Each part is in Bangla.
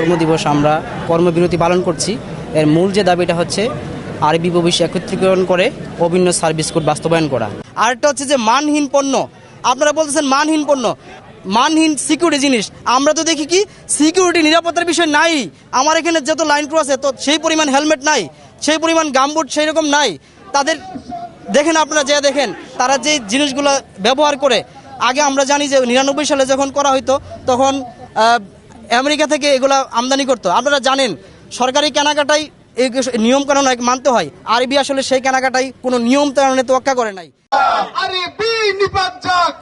কর্মদিবস আমরা কর্মবিরতি পালন করছি। এর মূল যে দাবিটা হচ্ছে, আরবি ভবিষ্য একত্রীকরণ করে অভিন্ন সার্ভিস কোড বাস্তবায়ন করা। আরেকটা হচ্ছে যে মানহীন পণ্য। আপনারা বলতেছেন মানহীন পণ্য। মানহীন সিকিউরিটি জিনিস। আমরা তো দেখি কি সিকিউরিটি নিরাপত্তার বিষয় নাই। আমার এখানে যত লাইন ক্রু আছে, তো সেই পরিমাণ হেলমেট নাই, সেই পরিমাণ গামবুট সেই রকম নাই। তাদের দেখেন আপনারা যে দেখেন, তারা যে জিনিসগুলো ব্যবহার করে, আগে আমরা জানি যে নিরানব্বই সালে যখন করা হইতো, তখন আমেরিকা থেকে এগুলা আমদানি করতো। আপনারা জানেন, সরকারি কেনাকাটাই এই নিয়ম কানুন মানতে হয়। আরবি আসলে সেই কেনাকাটাই কোনো নিয়ম কানুনে তোয়াক্কা করে নাই। আরে বি নিপাত যাক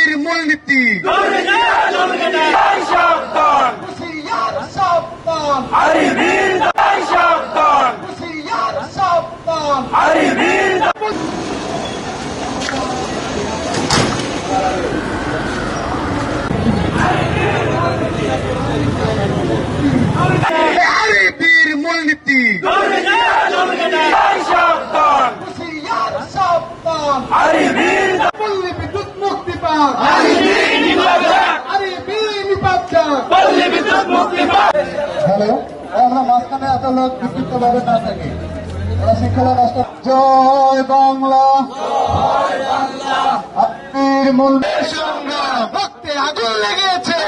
বীর মূলনীতি। হুঁশিয়ার সাবধান। হুঁশিয়ার সাবধান। আরে বীর মূলনীতি হুঁশিয়ার হ্যালো, আমরা মাঝখানে এত লোক বিক্ষিপ্ত ভাবে না থাকি ওরা শিক্ষা নষ্ট জয় বাংলা আপনি মূল সংগ্রাম রক্তে আগুন লেগেছে।